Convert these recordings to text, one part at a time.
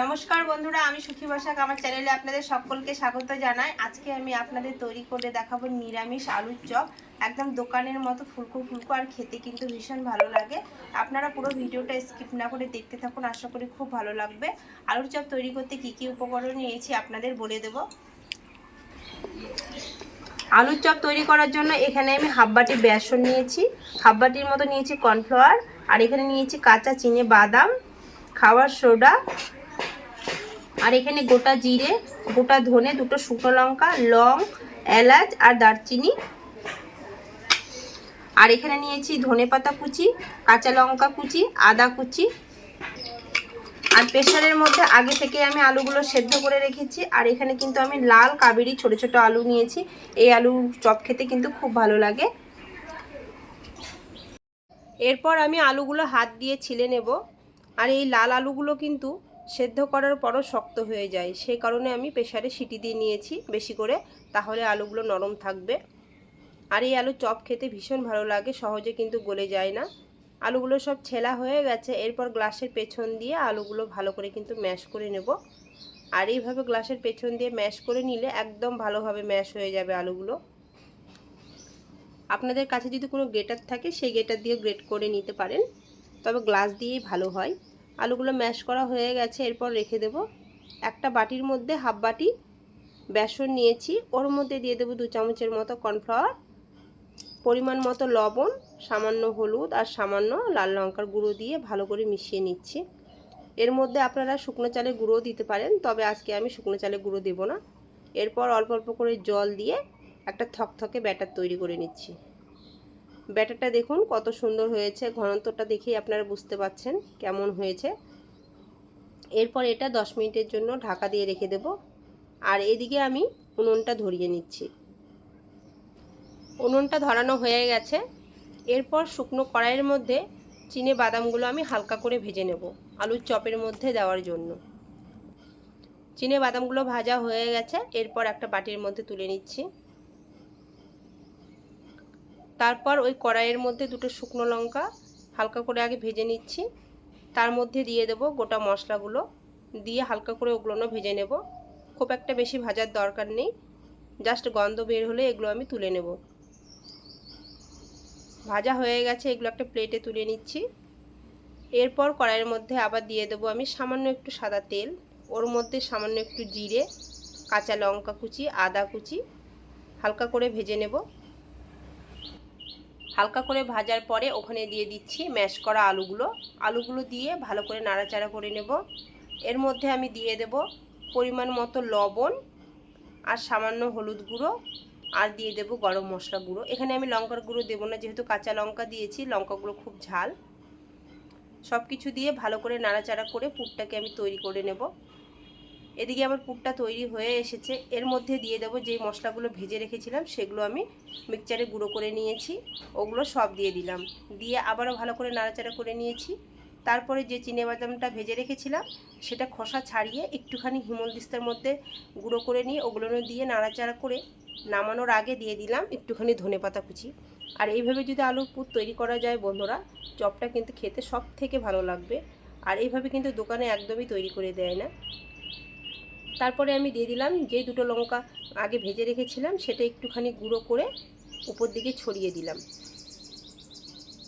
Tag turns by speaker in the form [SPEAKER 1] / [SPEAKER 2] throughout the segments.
[SPEAKER 1] নমস্কার বন্ধুরা, আমি সুখী বসাক। আমার চ্যানেলে আপনাদের সকলকে স্বাগত জানাই। আজকে আমি আপনাদের তৈরি করে দেখাবো নিরামিষ আলুর চপ। একদম দোকানের মতো ফুলকো ফুলকো, আর খেতে কিন্তু ভীষণ ভালো লাগে। আপনারা পুরো ভিডিওটা স্কিপ না করে দেখতে থাকুন, আশা করি খুব ভালো লাগবে। আলুর চপ তৈরি করতে কি কি উপকরণ নিয়েছি আপনাদের বলে দেব। আলুর চপ তৈরি করার জন্য এখানে আমি হাফ বাটি বেসন নিয়েছি, হাফ বাটির মতো নিয়েছি কর্নফ্লাওয়ার, আর এখানে নিয়েছি কাঁচা চিনে বাদাম, খাওয়ার সোডা আর এখানে গোটা জিরে, গোটা ধনে, দুটো শুকনো লঙ্কা, লং, এলাচ আর দারচিনি। আর এখানে নিয়েছি ধনে পাতা কুচি, কাঁচা লঙ্কা কুচি, আদা কুচি। আর প্রেশারের মধ্যে আগে থেকে আমি আলুগুলো সেদ্ধ করে রেখেছি। আর এখানে কিন্তু আমি লাল কাবেরি, ছোট ছোট আলু নিয়েছি। এই আলু চপ খেতে কিন্তু খুব ভালো লাগে। এরপর আমি আলুগুলো হাত দিয়ে ছিলে নেব। আর এই লাল আলুগুলো কিন্তু সেদ্ধ করার পরও শক্ত হয়ে যায়। সেই কারণে আমি প্রেশারে সিটি দিয়ে নিয়েছি বেশি করে, তাহলে আলুগুলো নরম থাকবে। আর এই আলু চপ খেতে ভীষণ ভালো লাগে, সহজে কিন্তু গলে যায় না। আলুগুলো সব ছেলা হয়ে গেছে, এরপর গ্লাসের পেছন দিয়ে আলুগুলো ভালো করে কিন্তু ম্যাশ করে নেব। আর এইভাবে গ্লাসের পেছন দিয়ে ম্যাশ করে নিলে একদম ভালোভাবে ম্যাশ হয়ে যাবে আলুগুলো। আপনাদের কাছে যদি কোনো গ্রেটার থাকে, সেই গ্রেটার দিয়ে গ্রেট করে নিতে পারেন। তবে গ্লাস দিয়েই ভালো হয়। আলুগুলো ম্যাশ করা হয়ে গেছে, এরপর রেখে দেব। একটা বাটির মধ্যে হাফ বাটি বেসন নিয়েছি, ওর মধ্যে দিয়ে দেবো দু চামচের মতো কর্নফ্লাওয়ার, পরিমাণ মতো লবণ, সামান্য হলুদ আর সামান্য লাল লঙ্কার গুঁড়ো দিয়ে ভালো করে মিশিয়ে নিচ্ছি। এর মধ্যে আপনারা শুকনো চালের গুঁড়ো দিতে পারেন, তবে আজকে আমি শুকনো চালের গুঁড়ো দেব না। এরপর অল্প অল্প করে জল দিয়ে একটা থকথকে ব্যাটার তৈরি করে নিচ্ছি। ব্যাটারটা দেখুন, কত সুন্দর হয়েছে। ঘনত্বটা দেখেই আপনারা বুঝতে পাচ্ছেন কেমন হয়েছে। এরপর এটা 10 মিনিটের জন্য ঢাকা দিয়ে রেখে দেব। আর এদিকে আমি উনুনটা ধরিয়ে নিচ্ছি। উনুনটা ধরানো হয়ে গেছে। এরপর শুকনো কড়াইয়ের মধ্যে চিনে বাদামগুলো আমি হালকা করে ভেজে নেব আলুর চপের মধ্যে দেওয়ার জন্য। চিনে বাদামগুলো ভাজা হয়ে গেছে। এরপর একটা বাটির মধ্যে তুলে নিচ্ছি। তারপর ওই কড়াইয়ের মধ্যে দুটো শুকনো লঙ্কা হালকা করে আগে ভেজে নিচ্ছি। তার মধ্যে দিয়ে দেব গোটা মশলাগুলো। দিয়ে হালকা করে ওগুলো ভেজে নেব। খুব একটা বেশি ভাজার দরকার নেই। জাস্ট গন্ধ বের হলে এগুলো আমি তুলে নেব। ভাজা হয়ে গেছে, এগুলো একটা প্লেটে তুলে নিচ্ছি। এরপর কড়াইয়ের মধ্যে আবার দিয়ে দেবো আমি সামান্য একটু সাদা তেল। ওর মধ্যে সামান্য একটু জিরে, কাঁচা লঙ্কা কুচি, আদা কুচি, হালকা করে ভেজে নেব। হালকা করে ভাজার পরে ওখানে দিয়ে দিচ্ছি ম্যাশ করা আলুগুলো। আলুগুলো দিয়ে ভালো করে নাড়াচাড়া করে নেব। এর মধ্যে আমি দিয়ে দেব পরিমাণ মতো লবণ আর সামান্য হলুদ গুঁড়ো আর দিয়ে দেব গরম মশলা গুঁড়ো। এখানে আমি লঙ্কার গুঁড়ো দেবো না, যেহেতু কাঁচা লঙ্কা দিয়েছি, লঙ্কাগুলো খুব ঝাল। সব কিছু দিয়ে ভালো করে নাড়াচাড়া করে পুরটাকে আমি তৈরি করে নেব। এদিকে আমার পুরটা তৈরি হয়ে এসেছে। এর মধ্যে দিয়ে দেবো যেই মশলাগুলো ভেজে রেখেছিলাম, সেগুলো আমি মিক্সচারে গুঁড়ো করে নিয়েছি। ওগুলো সব দিয়ে দিলাম। দিয়ে আবারও ভালো করে নাড়াচাড়া করে নিয়েছি। তারপরে যে চিনে বাদামটা ভেজে রেখেছিলাম, সেটা খোসা ছাড়িয়ে একটুখানি হিমল দিস্তার মধ্যে গুঁড়ো করে নিয়ে ওগুলো দিয়ে নাড়াচাড়া করে নামানোর আগে দিয়ে দিলাম একটুখানি ধনে পাতা কুচি। আর এইভাবে যদি আলুর পুর তৈরি করা যায় বন্ধুরা, চপটা কিন্তু খেতে সব থেকে ভালো লাগবে। আর এইভাবে কিন্তু দোকানে একদমই তৈরি করে দেয় না। তারপরে আমি দিয়ে দিলাম যে দুটো লঙ্কা আগে ভেজে রেখেছিলাম সেটা একটুখানি গুঁড়ো করে উপর দিকে ছড়িয়ে দিলাম।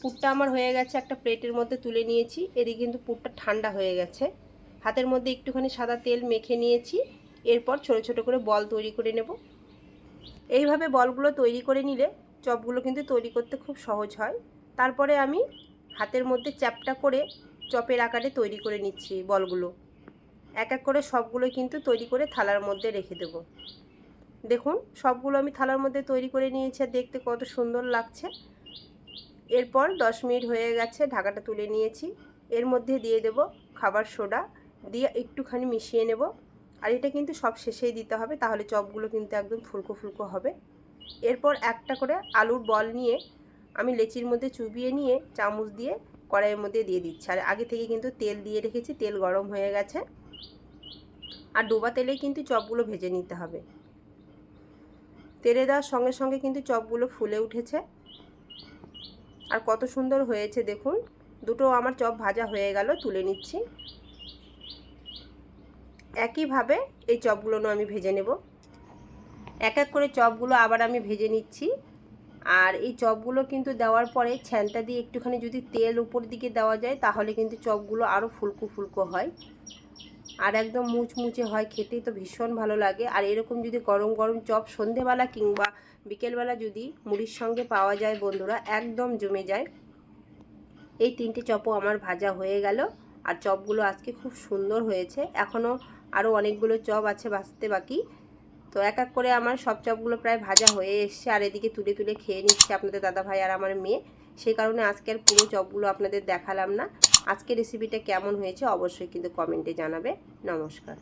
[SPEAKER 1] পুরটা আমার হয়ে গেছে একটা প্লেটের মধ্যে তুলে নিয়েছি, এদিকে কিন্তু পুরটা ঠান্ডা হয়ে গেছে। হাতের মধ্যে একটুখানি সাদা তেল মেখে নিয়েছি, এরপর ছোট ছোট করে বল তৈরি করে নেব। এইভাবে বলগুলো তৈরি করে নিলে চপগুলো কিন্তু তৈরি করতে খুব সহজ হয়। তারপরে আমি হাতের মধ্যে চ্যাপটা করে চপের আকারে তৈরি করে নিচ্ছি বলগুলো। এক এক করে সবগুলো কিন্তু তৈরি করে থালার মধ্যে রেখে দেব। দেখুন, সবগুলো আমি থালার মধ্যে তৈরি করে নিয়েছি আর দেখতে কত সুন্দর লাগছে। এরপর দশ মিনিট হয়ে গেছে, ঢাকাটা তুলে নিয়েছি। এর মধ্যে দিয়ে দেব খাবার সোডা, দিয়ে একটুখানি মিশিয়ে নেব। আর এটা কিন্তু সব শেষেই দিতে হবে, তাহলে চপগুলো কিন্তু একদম ফুলকো ফুলকো হবে। এরপর একটা করে আলুর বল নিয়ে আমি লেচির মধ্যে চুবিয়ে নিয়ে চামচ দিয়ে কড়াইয়ের মধ্যে দিয়ে দিচ্ছি। আর আগে থেকে কিন্তু তেল দিয়ে রেখেছি, তেল গরম হয়ে গেছে। আর ডোবা তেলে কিন্তু চপগুলো ভেজে নিতে হবে। তেলে দেওয়ার সঙ্গে সঙ্গে কিন্তু চপগুলো ফুলে উঠেছে। আর কত সুন্দর হয়েছে দেখুন। দুটো আমার চপ ভাজা হয়ে গেল, তুলে নিচ্ছি। একইভাবে এই চপগুলো আমি ভেজে নেব। এক এক করে চপগুলো আবার আমি ভেজে নিচ্ছি। আর এই চপগুলো কিন্তু দেওয়ার পরে ছ্যানটা দিয়ে একটুখানি যদি তেল উপর দিকে দেওয়া যায়, তাহলে কিন্তু চপগুলো আরও ফুলকো ফুলকো হয়। আর একদম মুচমুচে হয়, খেতেই তো ভীষণ ভালো লাগে। আর এরকম যদি গরম গরম চপ সন্ধেবেলা কিংবা বিকেলবেলা যদি মুড়ির সঙ্গে পাওয়া যায় বন্ধুরা, একদম জমে যায়। এই তিনটে চপও আমার ভাজা হয়ে গেল আর চপগুলো আজকে খুব সুন্দর হয়েছে। এখনও আরও অনেকগুলো চপ আছে ভাজতে বাকি। তো এক এক করে আমার সব চপগুলো প্রায় ভাজা হয়ে এসছে আর এদিকে তুলে তুলে খেয়ে নিচ্ছে আপনাদের দাদা ভাই আর আমার মেয়ে। সেই কারণে আজকে আর পুরো চপগুলো আপনাদের দেখালাম না। আজকে রেসিপিটা কেমন হয়েছে অবশ্যই কিন্তু কমেন্টে জানাবে। নমস্কার।